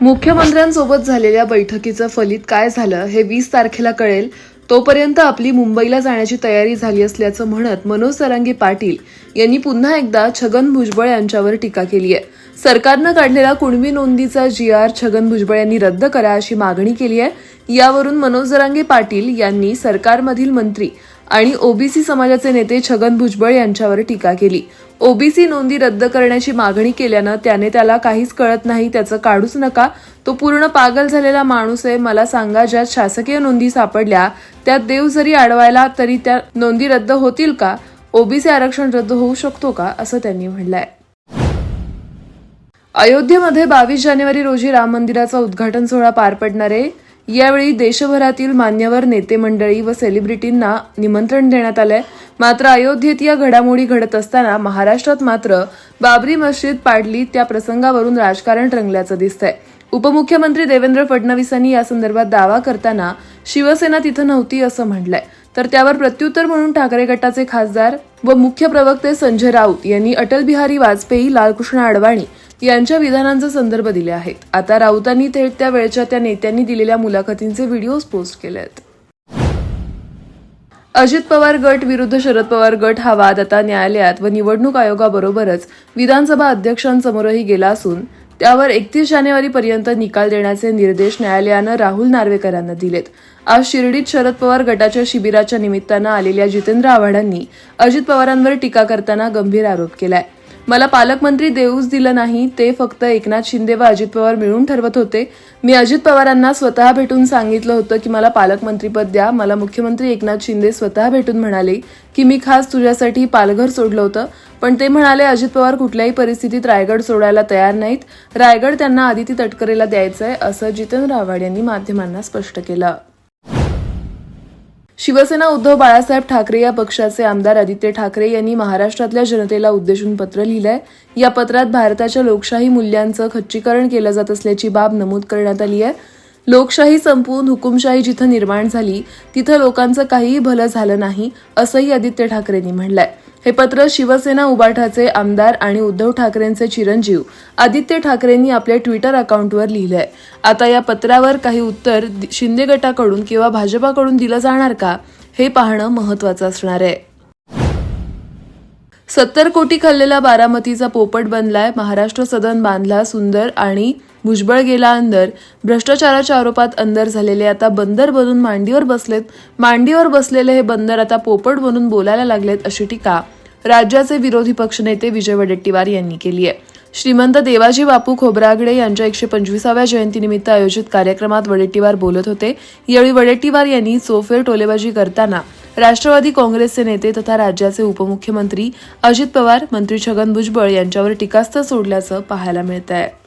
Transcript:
मुख्यमंत्र्यांसोबत झालेल्या बैठकीचं फलित काय झालं हे वीस तारखेला कळेल. तोपर्यंत आपली मुंबईला जाण्याची तयारी झाली असल्याचं म्हणत मनोज सरांगे पाटील यांनी पुन्हा एकदा छगन भुजबळ यांच्यावर टीका केली आहे सरकारनं काढलेला कुणबी नोंदीचा जी आर छगन भुजबळ यांनी रद्द करा अशी मागणी केली आहे यावरून मनोज जरांगे पाटील यांनी सरकारमधील मंत्री आणि ओबीसी समाजाचे नेते छगन भुजबळ यांच्यावर टीका केली. ओबीसी नोंदी रद्द करण्याची मागणी केल्यानं त्याने त्याला काहीच कळत नाही त्याचं काढूच नका. तो पूर्ण पागल झालेला माणूस आहे मला सांगा ज्यात शासकीय नोंदी सापडल्या त्यात देव जरी अडवायला तरी त्या नोंदी रद्द होतील का? ओबीसी आरक्षण रद्द होऊ शकतो का? असं त्यांनी म्हणलंय. अयोध्येमध्ये बावीस जानेवारी रोजी राम मंदिराचा उद्घाटन सोहळा पार पडणार आहे. यावेळी देशभरातील मान्यवर नेते मंडळी व सेलिब्रिटींना निमंत्रण देण्यात आलंय. मात्र अयोध्येत या घडामोडी घडत असताना महाराष्ट्रात मात्र बाबरी मस्जिद पाडली त्या प्रसंगावरून राजकारण रंगल्याचं दिसतंय. उपमुख्यमंत्री देवेंद्र फडणवीसांनी या संदर्भात दावा करताना शिवसेना तिथं नव्हती असं म्हटलंय. तर त्यावर प्रत्युत्तर म्हणून ठाकरे गटाचे खासदार व मुख्य प्रवक्ते संजय राऊत यांनी अटल बिहारी वाजपेयी लालकृष्ण अडवाणी यांच्या विधानांचा संदर्भ दिले आहेत. आता राऊतांनी थेट त्या वेळच्या त्या नेत्यांनी दिलेल्या मुलाखतींचे व्हिडिओज पोस्ट केले आहेत अजित पवार गट विरुद्ध शरद पवार गट हा वाद आता न्यायालयात व निवडणूक आयोगाबरोबरच विधानसभा अध्यक्षांसमोरही गेला असून त्यावर एकतीस जानेवारीपर्यंत निकाल देण्याचे निर्देश न्यायालयानं राहुल नार्वेकरांना दिलेत. आज शिर्डीत शरद पवार गटाच्या शिबिराच्या निमित्तानं आलेल्या जितेंद्र आव्हाडांनी अजित पवारांवर टीका करताना गंभीर आरोप केलाय. मला पालकमंत्री देऊच दिलं नाही ते फक्त एकनाथ शिंदे व अजित पवार मिळून ठरवत होते. मी अजित पवारांना स्वतः भेटून सांगितलं होतं की मला पालकमंत्रीपद द्या. मला मुख्यमंत्री एकनाथ शिंदे स्वतः भेटून म्हणाले की मी खास तुझ्यासाठी पालघर सोडलं होतं. पण ते म्हणाले अजित पवार कुठल्याही परिस्थितीत रायगड सोडायला तयार नाहीत. रायगड त्यांना आदिती तटकरेला द्यायचंय असं जितेंद्र आव्हाड यांनी माध्यमांना स्पष्ट केलं. शिवसेना उद्धव बाळासाहेब ठाकरे या पक्षाचे आमदार आदित्य ठाकरे यांनी महाराष्ट्रातल्या जनतेला उद्देशून पत्र लिहिलंय. या पत्रात भारताच्या लोकशाही मूल्यांचं खच्चीकरण केलं जात असल्याची बाब नमूद करण्यात आली आहे. लोकशाही संपवून हुकुमशाही जिथं निर्माण झाली तिथं लोकांचं काहीही भलं झालं नाही असंही आदित्य ठाकरेंनी म्हणलंय हे पत्र शिवसेना उबाठाचे आमदार आणि उद्धव ठाकरेंचे चिरंजीव आदित्य ठाकरेंनी आपल्या ट्विटर अकाउंटवर लिहिलंय. आता या पत्रावर काही उत्तर शिंदे गटाकडून किंवा भाजपाकडून दिलं जाणार का हे पाहणं महत्वाचं असणार आहे. सत्तर कोटी खाल्लेला बारामतीचा पोपट बनलाय महाराष्ट्र सदन बांधला सुंदर आणि भुजबळ गेला अंदर भ्रष्टाचाराच्या आरोपात अंदर झालेले आता बंदर बनून मांडीवर बसलेत. मांडीवर बसलेले हे बंदर आता पोपट बनून बोलायला लागलेत अशी टीका राज्याचे विरोधी पक्षनेते विजय वडेट्टीवार यांनी केली आहे. श्रीमंत देवाजी बापू खोब्रागडे यांच्या एकशे पंचवीसाव्या जयंतीनिमित्त आयोजित कार्यक्रमात वडेट्टीवार बोलत होते. यावेळी वडेट्टीवार यांनी चोफेर टोलेबाजी करताना राष्ट्रवादी काँग्रेसचे नेते तथा राज्याचे उपमुख्यमंत्री अजित पवार मंत्री छगन भुजबळ यांच्यावर टीकास्त्र सोडल्याचं पाहायला मिळत आहे